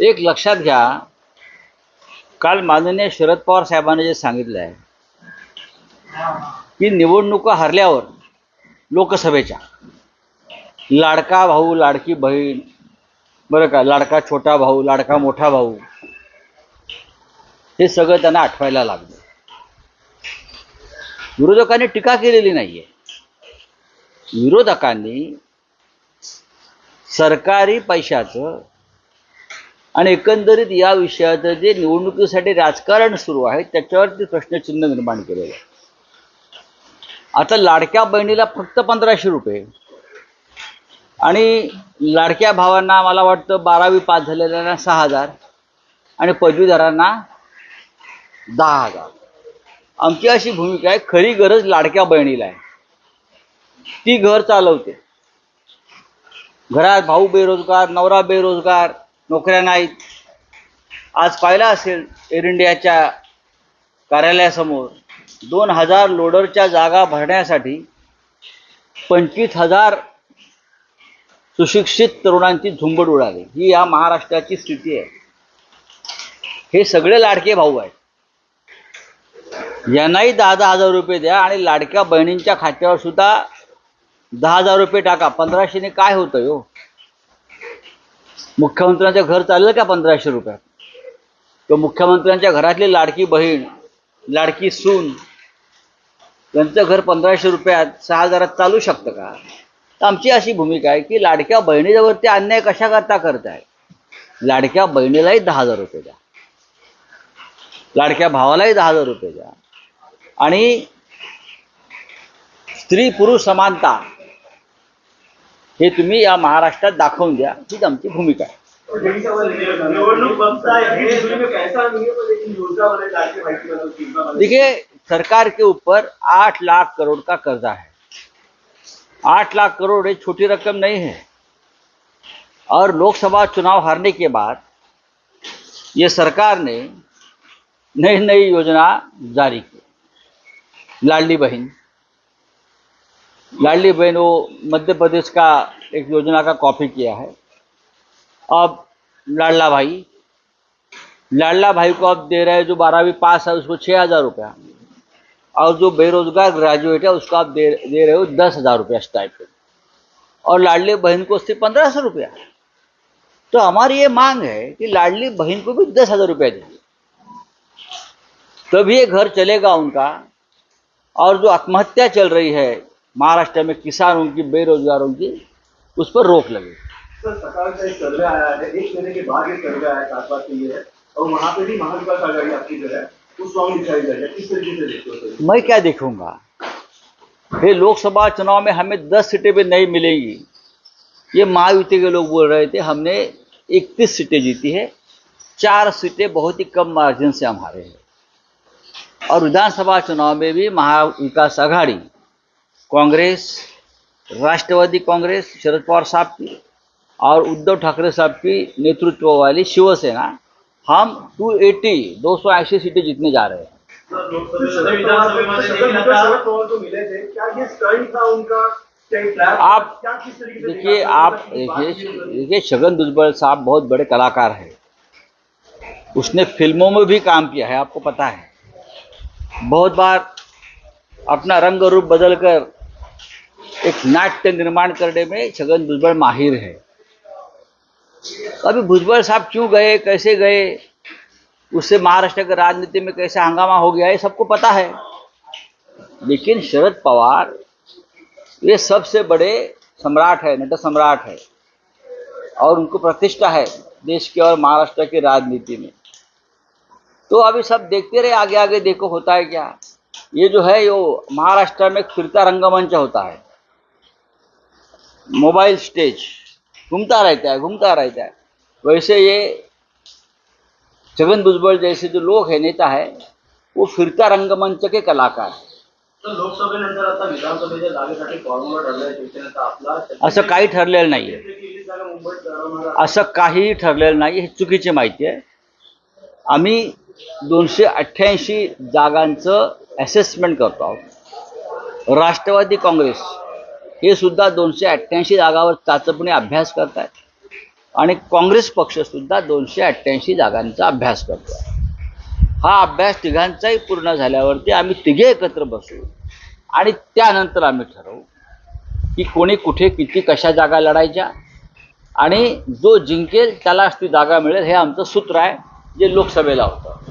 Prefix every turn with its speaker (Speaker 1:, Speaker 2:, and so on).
Speaker 1: एक लक्षात घ्या काल माननीय शरद पवार साहेबांनी जे सांगितलं आहे की निवडणुका हरल्यावर लोकसभेच्या लाडका भाऊ लाडकी बहीण बरं का लाडका छोटा भाऊ लाडका मोठा भाऊ हे सगळं त्यांना आठवायला लागलं. विरोधकांनी टीका केलेली नाही आहे विरोधकांनी सरकारी पैशाचं आणि एकंदरीत या विषयाचं जे निवडणुकीसाठी राजकारण सुरू आहे त्याच्यावरती प्रश्नचिन्ह निर्माण केलेलं आहे. आता लाडक्या बहिणीला फक्त पंधराशे रुपये. आणि लाडक्या भावांना मला वाटतं बारावी पास झालेल्यांना सहा हजार आणि पदवीधरांना दहा हजार. आमची अशी भूमिका आहे खरी गरज लाडक्या बहिणीला आहे. ती घर चालवते. घरात भाऊ बेरोजगार नवरा बेरोजगार नोकऱ्या नाहीत. आज पाहिलं असेल एअर इंडियाच्या कार्यालयासमोर दोन हजार लोडरच्या जागा भरण्यासाठी पंचवीस हजार सुशिक्षित तरुणांची झुंबड उडाली. ही या महाराष्ट्राची स्थिती आहे. हे सगळे लाडके भाऊ आहेत. यांनाही दहा दहा हजार रुपये द्या आणि लाडक्या बहिणींच्या खात्यावर सुद्धा दहा हजार रुपये टाका. पंधराशेने काय होतं हो? मुख्यमंत्र्यांचं घर चाललं का पंधराशे रुपयात तर मुख्यमंत्र्यांच्या घरातली लाडकी बहीण लाडकी सून त्यांचं घर पंधराशे रुपयात सहा हजारात चालू शकतं का? तर आमची अशी भूमिका आहे की लाडक्या बहिणीवरती अन्याय कशा करता करताय? लाडक्या बहिणीलाही दहा हजार रुपये द्या. लाडक्या भावालाही दहा हजार रुपये द्या. आणि स्त्री पुरुष समानता हे तुम्ही या महाराष्ट्रात दाखवून द्या हीच आमची भूमिका आहे. देखिए, सरकार के ऊपर आठ लाख करोड़ का कर्जा है। आठ लाख करोड़ एक छोटी रकम नहीं है। और लोकसभा चुनाव हारने के बाद ये सरकार ने नई नई योजना जारी की। लाडली बहन लाडली बहन मध्य प्रदेश का एक योजना का कॉपी किया है। अब लाडला भाई लाडला भाई को अब दे रहे हैं जो बारहवीं पास है, उसको छः हज़ार रुपया। और जो बेरोजगार ग्रेजुएट है, उसको आप दे दे रहे हो दस हज़ार रुपया स्टाइपेंड और लाडली बहन को सिर्फ़ पंद्रह सौ रुपया। तो हमारी ये मांग है कि लाडली बहन को भी दस हज़ार रुपया दीजिए। तभी ये घर चलेगा उनका। और जो आत्महत्या चल रही है महाराष्ट्र में किसानों की बेरोजगारों की उस पर रोक लगे।
Speaker 2: सर सरकार का एक सर्वे आया है एक महीने के बाद ये सर्वे आया सात बात ये और वहाँ पे भी महाविकास आघाड़ी आपकी जो वो स्ट्रॉन्ग दिखाई जा रही किस तरीके से देखते सर?
Speaker 1: मैं क्या देखूँगा? ये लोकसभा चुनाव में हमें दस सीटें भी नहीं मिलेंगी। ये महायुति के लोग बोल रहे थे हमने इकतीस सीटें जीती है चार सीटें बहुत ही कम मार्जिन से हम हारे हैं। और विधानसभा चुनाव में भी महाविकास आघाड़ी कांग्रेस, राष्ट्रवादी कांग्रेस, शरद पवार साहब की और उद्धव ठाकरे साहब की नेतृत्व वाली शिवसेना, हम 280 दो सौ अस्सी सीटें जीतने जा रहे हैं? आप देखिए आप देखिए देखिए, छगन दुजबल साहब बहुत बड़े कलाकार हैं उसने फ़िल्मों में भी काम किया है, आपको पता है बहुत बार अपना रंग रूप बदल कर एक नाट्य निर्माण करने में छगन भुजबल माहिर है। अभी भुजबल साहब क्यों गए, कैसे गए, उससे महाराष्ट्र की राजनीति में कैसा हंगामा हो गया, ये सबको पता है। लेकिन शरद पवार, ये सबसे बड़े सम्राट है, नट सम्राट है, और उनको प्रतिष्ठा है देश के और महाराष्ट्र की राजनीति में। तो अभी सब देखते रहे आगे आगे देखो होता है क्या। ये जो है, यो महाराष्ट्र में फिरता रंगमंच होता है। Mobile stage. घूमता रहता है घूमता रहता है वैसे ये छगन भुजबल जैसे जो लोग हैं नेता है वो फिरता रंगमंच के कलाकार हैं.
Speaker 2: तर लोकसभेनंतर आता विधानसभेच्या जागेसाठी फॉर्म्युला ठरलाय शिवसेनेचा आपला
Speaker 1: असं काही ठरलेलं नाही आहे असं काहीही ठरलेलं नाही हे चुकीची माहिती आहे. आम्ही दोनशे अठ्ठ्याऐंशी जागांचं असेसमेंट करतो आहोत. राष्ट्रवादी काँग्रेस हे सुद्धा दोनशे अठ्ठ्याऐंशी जागावर चाचपणी अभ्यास करत आहेत आणि काँग्रेस पक्षसुद्धा दोनशे अठ्ठ्याऐंशी जागांचा अभ्यास करतो हा अभ्यास तिघांचाही पूर्ण झाल्यावरती आम्ही तिघे एकत्र बसू. आणि त्यानंतर आम्ही ठरवू की कोणी कुठे किती कशा जागा लढायच्या. आणि जो जिंकेल त्यालाच ती जागा मिळेल हे आमचं सूत्र आहे जे लोकसभेला होतं.